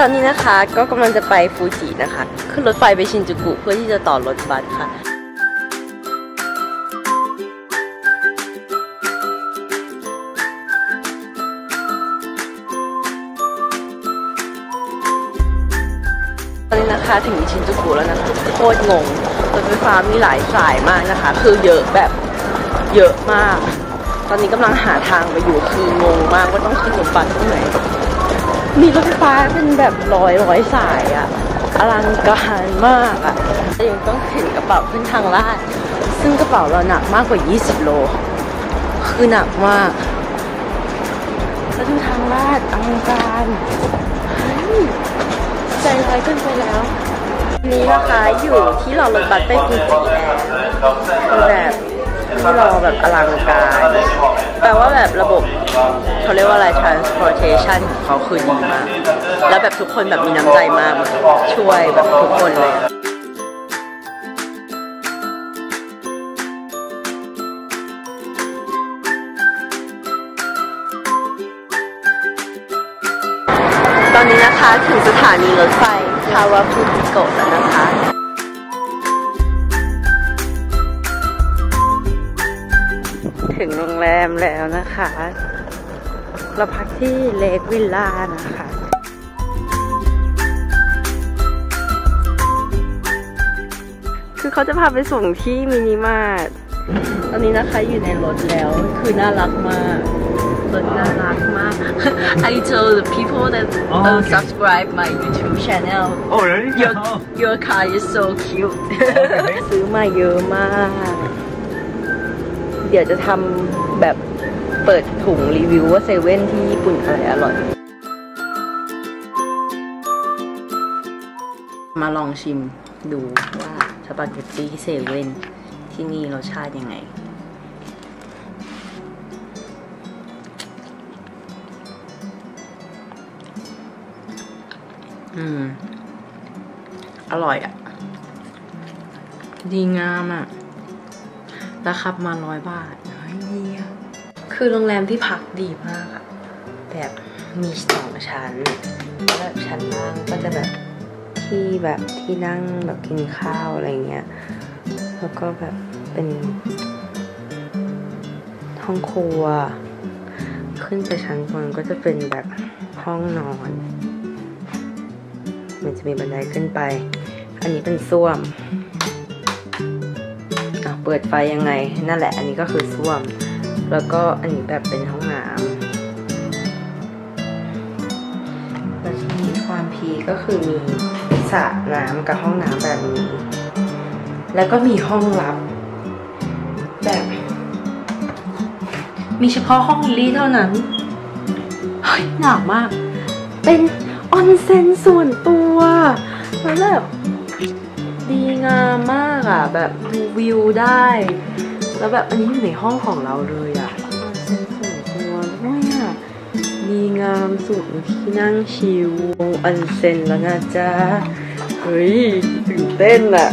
ตอนนี้นะคะก็กำลังจะไปฟูจินะคะ ขึ้นรถไฟไปชินจูกุเพื่อที่จะต่อรถบัสค่ะตอนนี้นะคะถึงชินจูกุแล้วนะคะโคตรงงรถไฟฟ้ามีหลายสายมากนะคะ คือเยอะแบบเยอะมาก ตอนนี้กำลังหาทางไปอยู่คืองงมากว่าต้องขึ้นรถบัสตรงไหน มีรถไฟฟ้าเป็นแบบร้อยร้อยสายอะอลังการมากอะแต่ยังต้องถือกระเป๋าขึ้นทางลาด ซึ่งกระเป๋าเราหนักมากกว่า 20 โล คือหนักมากแล้วดูทางลาดอลังการใจร้ายเกินไปแล้วนี้นะคะอยู่ที่รอรถบัสไปฟูจิแล้วแบบที่รอแบบอลังการแปลว่าแบบระบบ เขาเรียกว่าอะไร transportation ของเขาคือดีมาก แล้วแบบทุกคนแบบมีน้ำใจมาก ช่วยแบบทุกคนเลยตอนนี้นะคะถึงสถานีรถไฟคาวาฟูจิโกะแล้วนะคะ ถึงโรงแรมแล้วนะคะ เราพักที่เลกวิลล่านะคะคือเขาจะพาไปส่งที่มินิมาร์ทตอนนี้นะคะอยู่ในรถแล้ว คือน่ารักมากรถน่ารักมาก I told the people that Oh, uh, okay. subscribe my YouTube channel Oh, really? your Oh. your car is so cute ซื้อมาเยอะมาก เดี๋ยวจะทำแบบ เปิดถุงรีวิวว่าเซเว่นที่ญี่ปุ่นอะไรอร่อย มาลองชิมดูว่าสปาเกตตี้เซเว่นที่นี่รสชาติยังไง อืม อร่อยอะ ดีงามอะราคามาร้อยบาทเฮ้ยดีอะ คือโรงแรมที่พักดีมากอะแบบมีสองชั้นแล้วแบบชั้นล่างก็จะแบบที่แบบที่นั่งแบบกินข้าวอะไรเงี้ย แล้วก็แบบเป็นห้องครัว ขึ้นไปชั้นบนก็จะเป็นแบบห้องนอน มันจะมีบันไดขึ้นไป อันนี้เป็นส้วมอะเปิดไฟยังไง นั่นแหละ อันนี้ก็คือส้วม แล้วก็อันนี้แบบเป็นห้องน้ำแล้วทีนี้ความพีก็คือมีสระน้ำกับห้องน้ำแบบนี้ แล้วก็มีห้องลับ แบบ มีเฉพาะห้องลิลี่เท่านั้น เฮ้ยหนาวมาก เป็นออนเซ็นส่วนตัวแล้วแบบดีงามมากอะ แบบดูวิวได้ แล้วแบบอันนี้อยู่ในห้องของเราเลยอะออนเซ็นส่วนตัวด้วยอะดีงามสุดมีที่นั่งชิลออนเซ็นแล้วนะจ๊ะ เฮ้ยตื่นเต้นอะ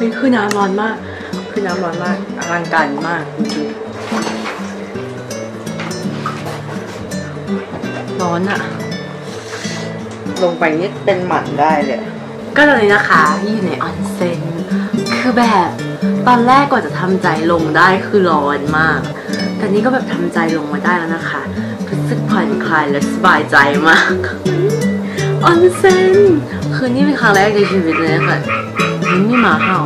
นี่คือน้ำร้อนมาก คือน้ำร้อนมากอลังการมากจริงๆร้อนอะลงไปนี่เป็นหมันได้เลย ก็ตอนนี้นะคะอยู่ในออนเซ็นคือแบบ ตอนแรกก่อนจะทำใจลงได้คือร้อนมาก แต่นี่ก็แบบทำใจลงมาได้แล้วนะคะรู้สึกผ่อนคลายและสบายใจมากออนเซ็นคือนี่เป็นครั้งแรกในชีวิตเลยนะคะนี่หมาเห่า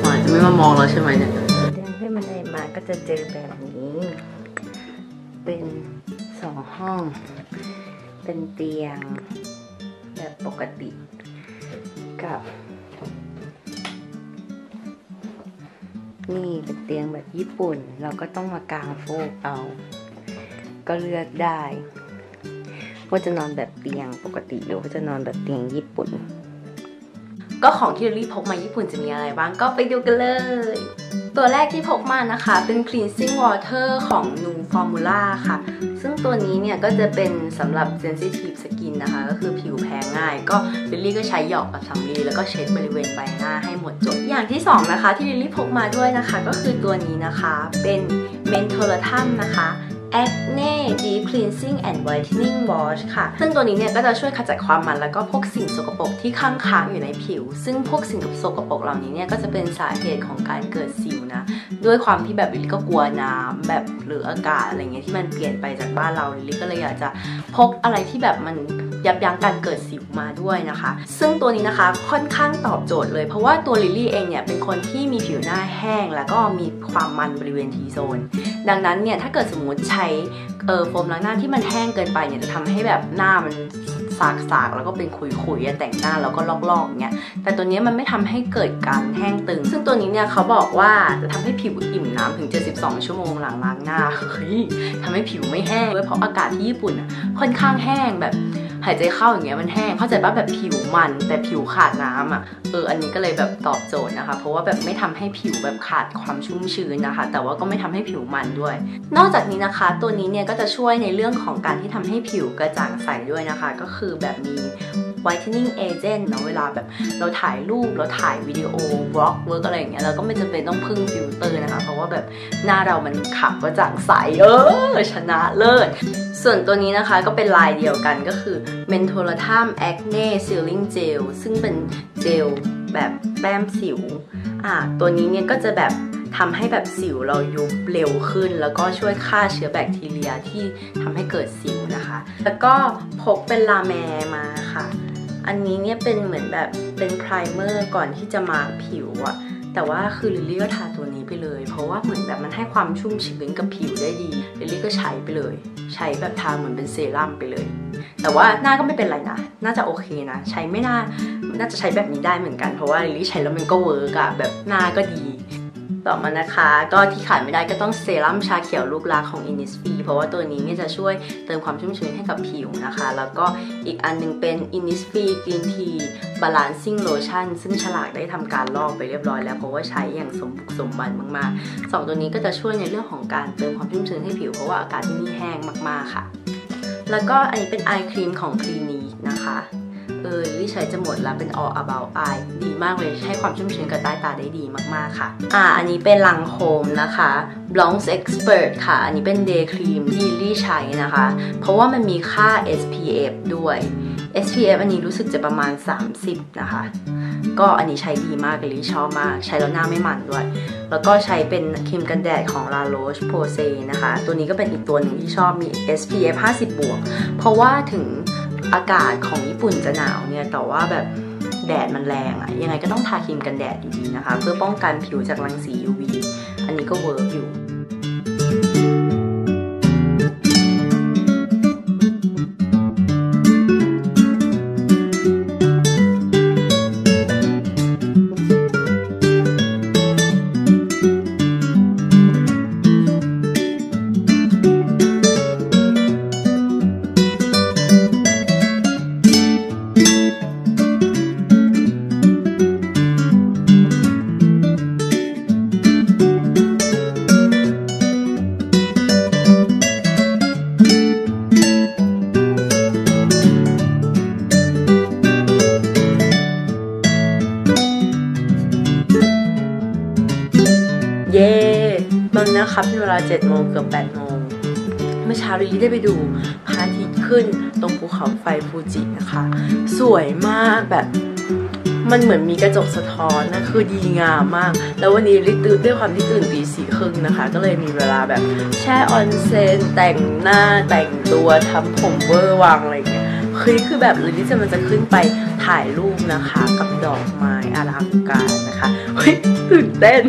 หมาจะไม่มามองเราใช่ไหมเนี่ยเดินขึ้นบันไดมาก็จะเจอแบบนี้ เป็นสองห้อง เป็นเตียง แบบปกติกับ นี่เป็นเตียงแบบญี่ปุ่น เราก็ต้องมากางโฟกเอา ก็เลือกได้ ว่าจะนอนแบบเตียงปกติหรือว่าจะนอนแบบเตียงญี่ปุ่น ก็ของที่เรีพกมาญี่ปุ่นจะมีอะไรบ้างก็ไปดูกันเลย ตัวแรกที่พกมานะคะ เป็น cleansing water ของ Nu Formula ค่ะ ซึ่งตัวนี้เนี่ยก็จะเป็นสำหรับ sensitive skin นะคะ ก็คือผิวแพ้ง่าย ก็ลิลลี่ก็ใช้หยอกกับสำลีแล้วก็เช็ดบริเวณใบหน้าให้หมดจด อย่างที่ 2 นะคะ ที่ลิลลี่พกมาด้วยนะคะ ก็คือตัวนี้นะคะ เป็น mentholatum นะคะ Acne Deep Cleansing and Whitening Wash ค่ะ ซึ่งตัวนี้เนี่ยก็จะช่วยขจัดความมันแล้วก็พวกสิ่งสกปรกที่ค้างค้างอยู่ในผิว ซึ่งพวกสิ่งสกปรกเหล่านี้เนี่ยก็จะเป็นสาเหตุของการเกิดสิวนะ ด้วยความที่แบบลิลก็กลัวน้ำแบบหรืออากาศอะไรเงี้ยที่มันเปลี่ยนไปจากบ้านเราลิลก็เลยอยากจะพกอะไรที่แบบมัน ยับยั้งการเกิดสิวมาด้วยนะคะ ซึ่งตัวนี้นะคะค่อนข้างตอบโจทย์เลย เพราะว่าตัวลิลลี่เองเนี่ยเป็นคนที่มีผิวหน้าแห้ง แล้วก็มีความมันบริเวณทีโซน ดังนั้นเนี่ยถ้าเกิดสมมติใช้เออโฟมล้างหน้าที่มันแห้งเกินไปเนี่ยจะทำให้แบบหน้ามันสากๆแล้วก็เป็นขุยๆแต่งหน้าแล้วก็ลอกๆเงี้ยแต่ตัวนี้มันไม่ทำให้เกิดการแห้งตึง ซึ่งตัวนี้เนี่ยเขาบอกว่าจะทำให้ผิวอิ่มน้ำถึง 72 ชั่วโมงหลังล้างหน้าเฮ้ยทำให้ผิวไม่แห้งด้วยเพราะอากาศที่ญี่ปุ่นอะค่อนข้างแห้งแบบ หายใจเข้าอย่างเงี้ยมันแห้งเข้าใจป่ะแบบผิวมัน แต่ผิวขาดน้ำอะเอออันนี้ก็เลยแบบตอบโจทย์นะคะ เพราะว่าแบบไม่ทำให้ผิวแบบขาดความชุ่มชื้นนะคะ แต่ว่าก็ไม่ทำให้ผิวมันด้วย นอกจากนี้นะคะ ตัวนี้เนี่ยก็จะช่วยในเรื่องของการที่ทำให้ผิวกระจ่างใสด้วยนะคะ ก็คือแบบมี whitening agent เนาะเวลาแบบเราถ่ายรูปเราถ่ายวิดีโอบล็อกเวิร์กอะไรอย่างเงี้ยเราก็ไม่จำเป็นต้องพึ่งฟิลเตอร์นะคะ เพราะว่าแบบหน้าเรามันขับกระจ่างใสเออชนะเลิศส่วนตัวนี้นะคะก็เป็นลายเดียวกันก็คือ Mentholatum Acne Sealing Gel ซึ่งเป็นเจลแบบแต้มสิวอ่าตัวนี้เนี่ยก็จะแบบทำให้แบบสิวเรายุบเร็วขึ้น แล้วก็ช่วยฆ่าเชื้อแบคทีเรียที่ทำให้เกิดสิวนะคะ แล้วก็พกเป็นลาแมมาค่ะ อันนี้เนี่ยเป็นเหมือนแบบเป็นไพรเมอร์ก่อนที่จะมาผิวอะแต่ว่าคือลิลลี่ก็ทาตัวนี้ไปเลย เพราะว่าเหมือนแบบมันให้ความชุ่มชื้นกับผิวได้ดีลิลลี่ก็ใช้ไปเลย ใช้แบบทาเหมือนเป็นเซรั่มไปเลย แต่ว่าหน้าก็ไม่เป็นไรนะ น่าจะโอเคนะ ใช้ไม่น่า น่าจะใช้แบบนี้ได้เหมือนกัน เพราะว่าลิลลี่ใช้แล้วมันก็เวิร์กอะแบบหน้าก็ดี ต่อมานะคะ ก็ที่ขาดไม่ได้ก็ต้องเซรั่มชาเขียวลูกรักของ Innisfree เพราะว่าตัวนี้เนี่ยจะช่วยเติมความชุ่มชื้นให้กับผิวนะคะ แล้วก็อีกอันนึงเป็น Innisfree Green Tea Balancing Lotion ซึ่งฉลากได้ทำการลอกไปเรียบร้อยแล้วเพราะว่าใช้อย่างสมบุกสมบันมากๆสองตัวนี้ก็จะช่วยในเรื่องของการเติมความชุ่มชื้นให้ผิวเพราะว่าอากาศที่นี่แห้งมากๆค่ะ แล้วก็อันนี้เป็นไอครีมของ Clinique นะคะ เออลิใช้จะหมดแล้วเป็น all about eye ดีมากเลยให้ความชุ่มชื้นกับใต้ตาได้ดีมากๆค่ะ อ่า อันนี้เป็นลังโคมนะคะ Blanc Expert ค่ะ อันนี้เป็น day cream ที่ลี่ใช้นะคะ เพราะว่ามันมีค่า SPF ด้วย SPF อันนี้รู้สึกจะประมาณ 30 นะคะ ก็อันนี้ใช้ดีมากเลยชอบมาก ใช้แล้วหน้าไม่มันด้วย แล้วก็ใช้เป็นครีมกันแดดของ La Roche Posay นะคะ ตัวนี้ก็เป็นอีกตัวหนึ่งที่ชอบมี SPF 50 บวก เพราะว่าถึง อากาศของญี่ปุ่นจะหนาวเนี่ยแต่ว่าแบบแดดมันแรงอะยังไงก็ต้องทาครีมกันแดดอยู่ดีนะคะ เพื่อป้องกันผิวจากรังสี UV อันนี้ก็เวิร์กอยู่ นนี้นะคะเป็นเวลา7โมงเกือบ8โมงเมื่อเช้าลิลลี่ได้ไปดูพระอาทิตย์ขึ้นตรงภูเขาไฟฟูจินะคะ สวยมากแบบมันเหมือนมีกระจกสะท้อนนะคือดีงามมาก แล้ววันนี้ลิลลี่ตื่นด้วยความที่ตื่นตีสี่ครึ่งนะคะ ก็เลยมีเวลาแบบแช่ออนเซนแต่งหน้าแต่งตัวทำผมเวอร์วังอะไรอย่างเงี้ยคือคือแบบลิลี่จะมันจะขึ้นไปถ่ายรูปนะคะ กับดอกไม้ อลังการนะคะเฮ้ยตื่นเต้น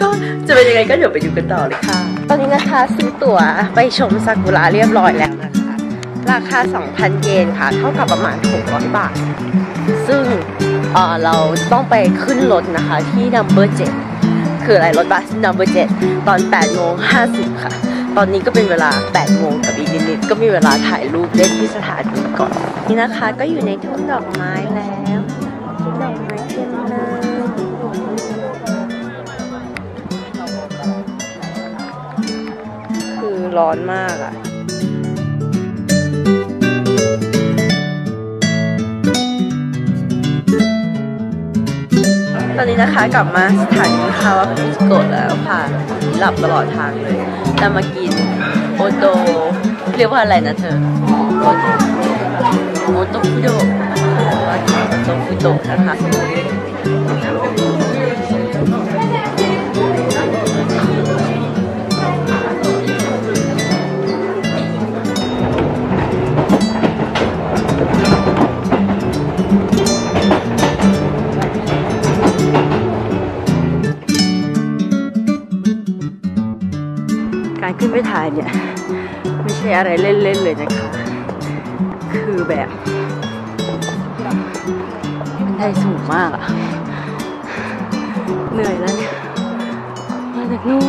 ก็จะเป็นยังไงก็เดี๋ยวไปดูกันต่อเลยค่ะ ตอนนี้นะคะซื้อตั๋วไปชมซากุระเรียบร้อยแล้วนะคะ ราคา 2,000 เยนค่ะ เท่ากับประมาณ 600 บาท ซึ่งเเราต้องไปขึ้นรถนะคะที่ number 7 คืออะไรรถบัส number 7 ตอน8โมง50 ค่ะ ตอนนี้ก็เป็นเวลา8โมงกับอีกนิดๆก็มีเวลาถ่ายรูปเล่นที่สถานีก่อน นี่นะคะก็อยู่ในทุ่งดอกไม้แล้วดอกไม้เต็มเลย ร้อนมากอะ่ะตอนนี้นะคะกลับมาสถานีคาวาคุสโกะแล้วค่ะ หลับตลอดทางเลยแต่มากินโอโตเรียกว่าอะไรนะเธอโอโตโอโตฟุโดว่าโอโตฟุโดนะคะ ไปถ่ายเนี่ยไม่ใช่อะไรเล่นๆเลยนะคะ คือแบบมันได้สูงมากอะเหนื่อยแล้วเนี่ยมาจากนู่น